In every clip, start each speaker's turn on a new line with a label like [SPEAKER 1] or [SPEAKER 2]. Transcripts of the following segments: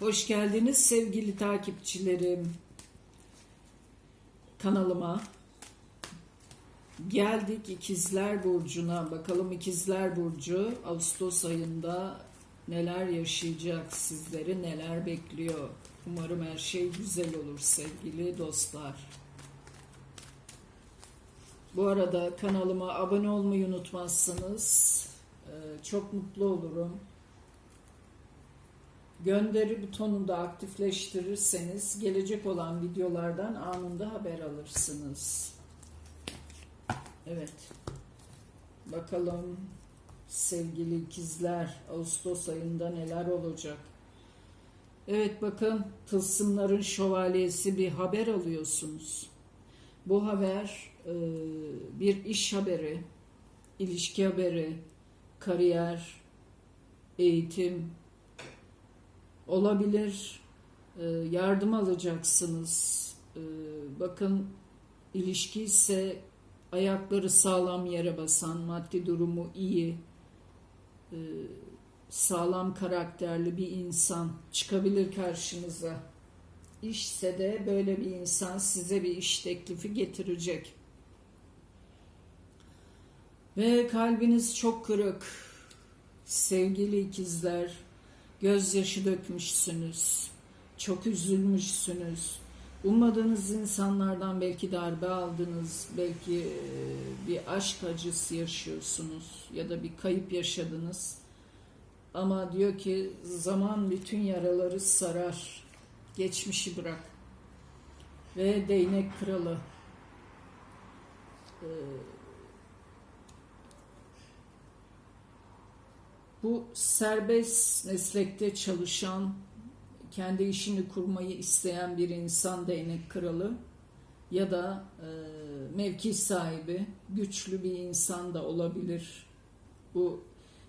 [SPEAKER 1] Hoş geldiniz sevgili takipçilerim. Kanalıma. Geldik İkizler Burcu'na. Bakalım İkizler Burcu Ağustos ayında neler yaşayacak sizleri, neler bekliyor. Umarım her şey güzel olur sevgili dostlar. Bu arada kanalıma abone olmayı unutmazsanız e, çok mutlu olurum. Gönderi butonunu da aktifleştirirseniz gelecek olan videolardan anında haber alırsınız. Evet. Bakalım sevgili ikizler Ağustos ayında neler olacak? Evet bakın tılsımların şövalyesi bir haber alıyorsunuz. Bu haber e, bir iş haberi, ilişki haberi, kariyer, eğitim, olabilir. Ee, yardım alacaksınız. Ee, bakın ilişki ise ayakları sağlam yere basan, maddi durumu iyi, e, sağlam karakterli bir insan çıkabilir karşınıza. İşse de böyle bir insan size bir iş teklifi getirecek. Ve kalbiniz çok kırık. Sevgili ikizler, gözyaşı dökmüşsünüz, çok üzülmüşsünüz. Ummadığınız insanlardan belki darbe aldınız, belki e, bir aşk acısı yaşıyorsunuz ya da bir kayıp yaşadınız. Ama diyor ki zaman bütün yaraları sarar, geçmişi bırak. Ve değnek kralı. Ee, Bu serbest meslekte çalışan, kendi işini kurmayı isteyen bir insan değnek kralı ya da e, mevki sahibi, güçlü bir insan da olabilir. Bu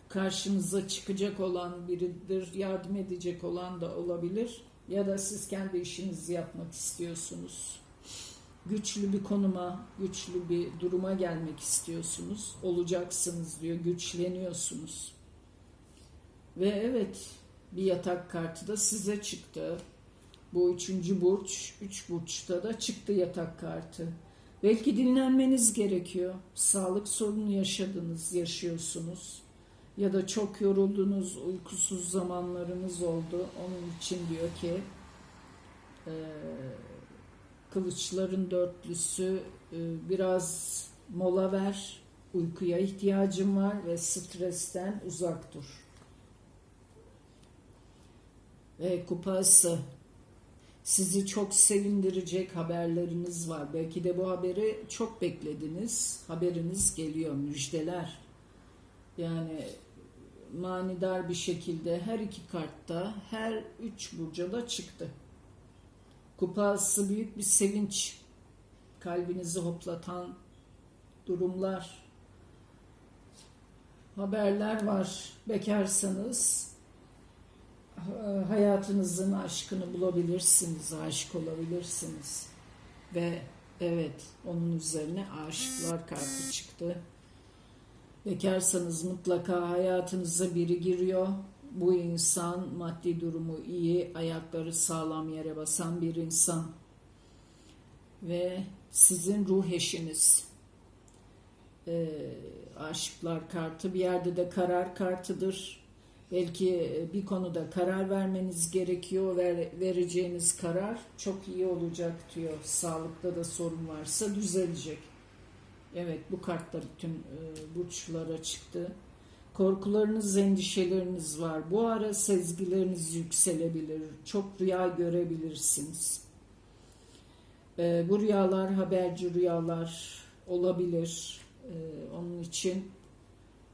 [SPEAKER 1] karşınıza çıkacak olan biridir, yardım edecek olan da olabilir. Ya da siz kendi işinizi yapmak istiyorsunuz. Güçlü bir konuma, güçlü bir duruma gelmek istiyorsunuz. Olacaksınız diyor, güçleniyorsunuz. Ve evet bir yatak kartı da size çıktı. Bu üçüncü burç, üç burçta da çıktı yatak kartı. Belki dinlenmeniz gerekiyor. Sağlık sorunu yaşadınız, yaşıyorsunuz. Ya da çok yoruldunuz, uykusuz zamanlarınız oldu. Onun için diyor ki e, kılıçların dörtlüsü e, biraz mola ver, uykuya ihtiyacım var ve stresten uzak dur. Ve kupası sizi çok sevindirecek haberleriniz var. Belki de bu haberi çok beklediniz. Haberiniz geliyor, müjdeler. Yani manidar bir şekilde her iki kartta, her üç burca da çıktı. Kupası büyük bir sevinç. Kalbinizi hoplatan durumlar, haberler var. Bekarsanız hayatınızın aşkını bulabilirsiniz, aşık olabilirsiniz. Ve evet onun üzerine aşıklar kartı çıktı. Bekarsanız mutlaka hayatınıza biri giriyor. Bu insan maddi durumu iyi, ayakları sağlam yere basan bir insan. Ve sizin ruh eşiniz. Ee, aşıklar kartı bir yerde de karar kartıdır Belki bir konuda karar vermeniz gerekiyor. Ver, vereceğiniz karar çok iyi olacak diyor. Sağlıkta da sorun varsa düzelecek. Evet bu kartta bütün e, burçlara çıktı. Korkularınız, endişeleriniz var. Bu ara sezgileriniz yükselebilir. Çok rüya görebilirsiniz. E, bu rüyalar haberci rüyalar olabilir. E, onun için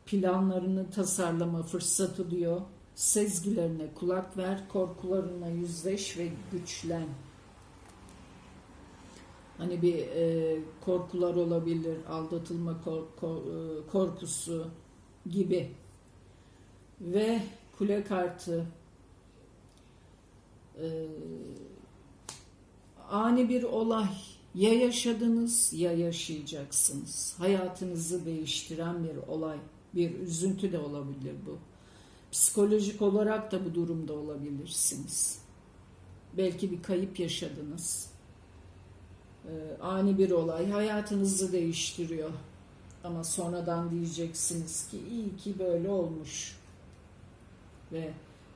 [SPEAKER 1] planlarını tasarlama fırsatı diyor. Sezgilerine kulak ver, korkularına yüzleş ve güçlen. Hani bir e, korkular olabilir, aldatılma kork, e, korkusu gibi. Ve kule kartı e, ani bir olay ya yaşadınız ya yaşayacaksınız. Hayatınızı değiştiren bir olay bir üzüntü de olabilir bu. Psikolojik olarak da bu durumda olabilirsiniz. Belki bir kayıp yaşadınız. Ee, ani bir olay hayatınızı değiştiriyor. Ama sonradan diyeceksiniz ki iyi ki böyle olmuş. Ve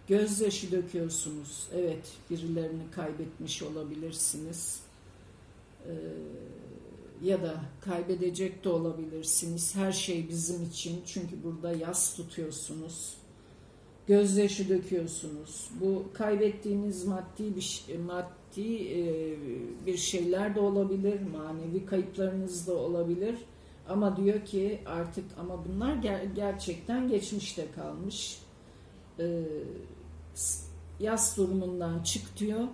[SPEAKER 1] gözyaşı döküyorsunuz. Evet, birilerini kaybetmiş olabilirsiniz. Ee, ya da kaybedecek de olabilirsiniz. Her şey bizim için. Çünkü burada yas tutuyorsunuz. Gözyaşı döküyorsunuz. Bu kaybettiğiniz maddi bir maddi e, bir şeyler de olabilir, manevi kayıplarınız da olabilir. Ama diyor ki artık ama bunlar ger- gerçekten geçmişte kalmış. S- yas durumundan çık diyor.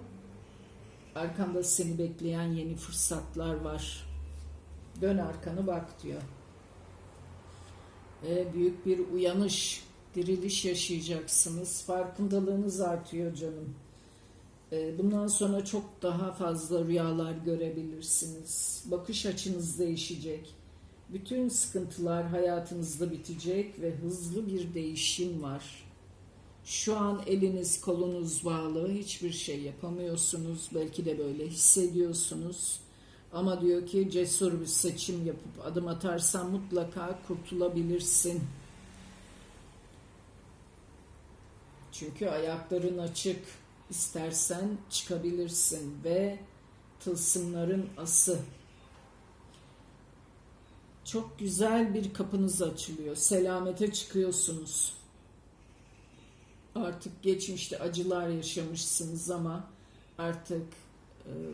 [SPEAKER 1] Arkanda seni bekleyen yeni fırsatlar var. Dön arkanı bak diyor. Ve büyük bir uyanış, diriliş yaşayacaksınız. Farkındalığınız artıyor canım. Ee, Bundan sonra çok daha fazla rüyalar görebilirsiniz. Bakış açınız değişecek. Bütün sıkıntılar hayatınızda bitecek ve hızlı bir değişim var. Şu an eliniz kolunuz bağlı, hiçbir şey yapamıyorsunuz. Belki de böyle hissediyorsunuz. Ama diyor ki cesur bir seçim yapıp adım atarsan mutlaka kurtulabilirsin. Çünkü ayakların açık. İstersen çıkabilirsin ve tılsımların ası. Çok güzel bir kapınız açılıyor. Selamete çıkıyorsunuz. Artık geçmişte acılar yaşamışsınız ama artık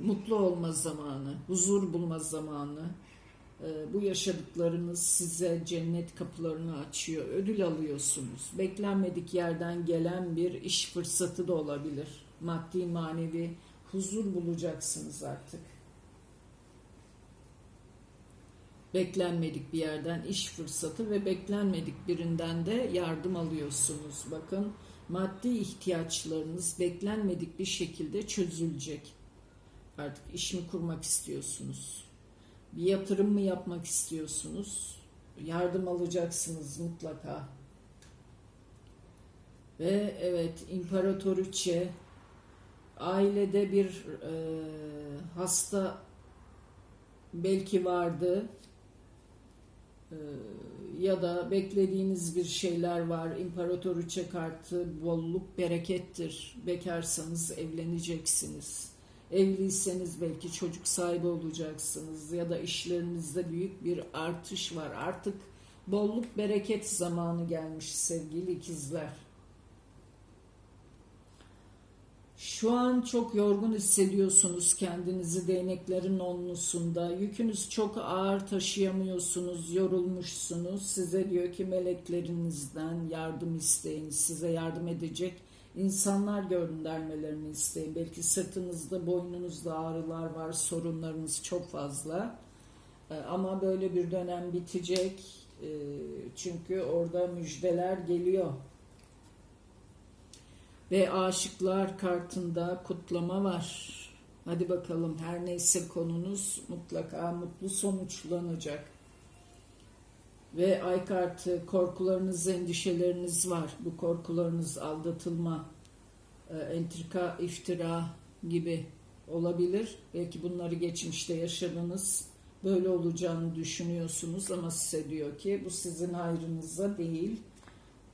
[SPEAKER 1] mutlu olma zamanı, huzur bulma zamanı. E, bu yaşadıklarınız size cennet kapılarını açıyor. Ödül alıyorsunuz. Beklenmedik yerden gelen bir iş fırsatı da olabilir. Maddi manevi huzur bulacaksınız artık. Beklenmedik bir yerden iş fırsatı ve beklenmedik birinden de yardım alıyorsunuz. Bakın maddi ihtiyaçlarınız beklenmedik bir şekilde çözülecek. Artık iş mi kurmak istiyorsunuz? Bir yatırım mı yapmak istiyorsunuz? Yardım alacaksınız mutlaka. Ve evet imparatoriçe ailede bir e, hasta belki vardı E, ya da beklediğiniz bir şeyler var. İmparatoriçe kartı bolluk berekettir. Bekarsanız evleneceksiniz. Evliyseniz belki çocuk sahibi olacaksınız ya da işlerinizde büyük bir artış var. Artık bolluk bereket zamanı gelmiş sevgili ikizler. Şu an çok yorgun hissediyorsunuz kendinizi değneklerin onlusunda. Yükünüz çok ağır taşıyamıyorsunuz, yorulmuşsunuz. Size diyor ki meleklerinizden yardım isteyin. Size yardım edecek insanlar göndermelerini isteyin. Belki sırtınızda, boynunuzda ağrılar var, sorunlarınız çok fazla. Ee, Ama böyle bir dönem bitecek. Ee, Çünkü orada müjdeler geliyor. Ve aşıklar kartında kutlama var. Hadi bakalım her neyse konunuz mutlaka mutlu sonuçlanacak. Ve ay kartı korkularınız, endişeleriniz var. Bu korkularınız aldatılma, e, entrika, iftira gibi olabilir. Belki bunları geçmişte yaşadınız. Böyle olacağını düşünüyorsunuz ama size diyor ki bu sizin hayrınıza değil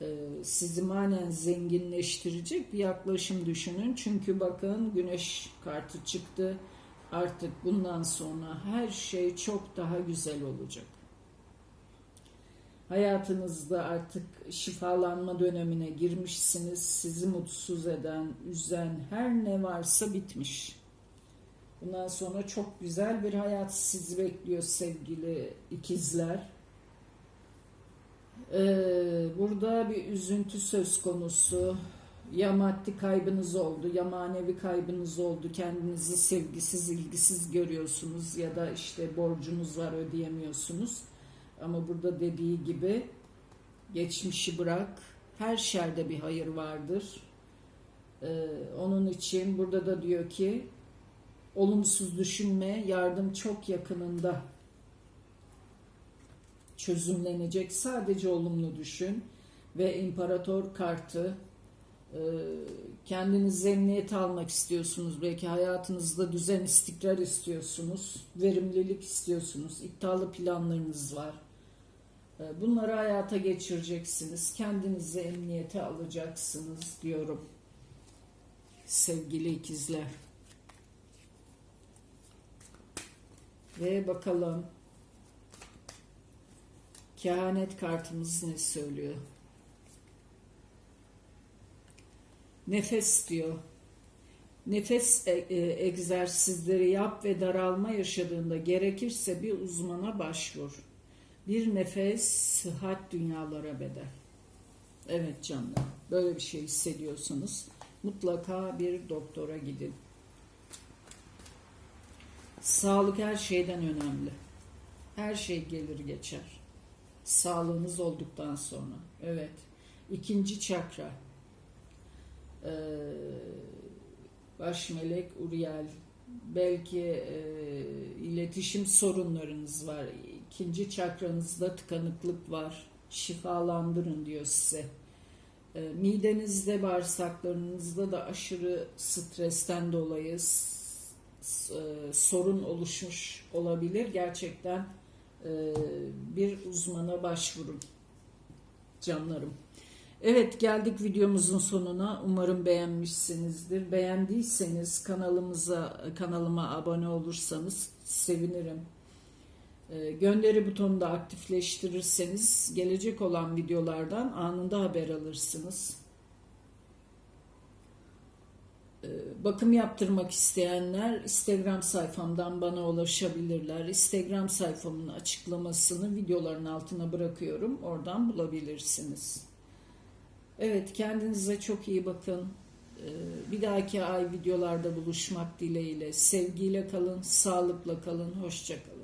[SPEAKER 1] e, sizi manen zenginleştirecek bir yaklaşım düşünün. Çünkü bakın güneş kartı çıktı. Artık bundan sonra her şey çok daha güzel olacak. Hayatınızda artık şifalanma dönemine girmişsiniz. Sizi mutsuz eden, üzen her ne varsa bitmiş. Bundan sonra çok güzel bir hayat sizi bekliyor sevgili ikizler. Ee, burada bir üzüntü söz konusu. Ya maddi kaybınız oldu, ya manevi kaybınız oldu. Kendinizi sevgisiz, ilgisiz görüyorsunuz ya da işte borcunuz var ödeyemiyorsunuz. Ama burada dediği gibi geçmişi bırak. Her şerde bir hayır vardır. Ee, onun için burada da diyor ki olumsuz düşünme, yardım çok yakınında çözümlenecek. Sadece olumlu düşün ve imparator kartı e, Kendinize emniyet almak istiyorsunuz. Belki hayatınızda düzen, istikrar istiyorsunuz. Verimlilik istiyorsunuz. İddialı planlarınız var. Ee, Bunları hayata geçireceksiniz. Kendinizi emniyete alacaksınız diyorum. Sevgili ikizler. Ve bakalım kehanet kartımız ne söylüyor? Nefes diyor. Nefes e- e- egzersizleri yap ve daralma yaşadığında gerekirse bir uzmana başvur. Bir nefes sıhhat dünyalara bedel. Evet canlar. Böyle bir şey hissediyorsanız mutlaka bir doktora gidin. Sağlık her şeyden önemli. Her şey gelir geçer. Sağlığınız olduktan sonra. Evet. İkinci çakra. Ee, baş melek Uriel. Belki e, iletişim sorunlarınız var. İkinci çakranızda tıkanıklık var. Şifalandırın diyor size. E, midenizde, bağırsaklarınızda da aşırı stresten dolayı e, sorun oluşmuş olabilir. Gerçekten e, bir uzmana başvurun canlarım. Evet geldik videomuzun sonuna. Umarım beğenmişsinizdir. Beğendiyseniz kanalımıza kanalıma abone olursanız sevinirim. Ee, Gönderi butonunu da aktifleştirirseniz gelecek olan videolardan anında haber alırsınız. Ee, Bakım yaptırmak isteyenler Instagram sayfamdan bana ulaşabilirler. Instagram sayfamın açıklamasını videoların altına bırakıyorum. Oradan bulabilirsiniz. Evet kendinize çok iyi bakın. Ee, Bir dahaki ay videolarda buluşmak dileğiyle. Sevgiyle kalın, sağlıkla kalın, hoşça kalın.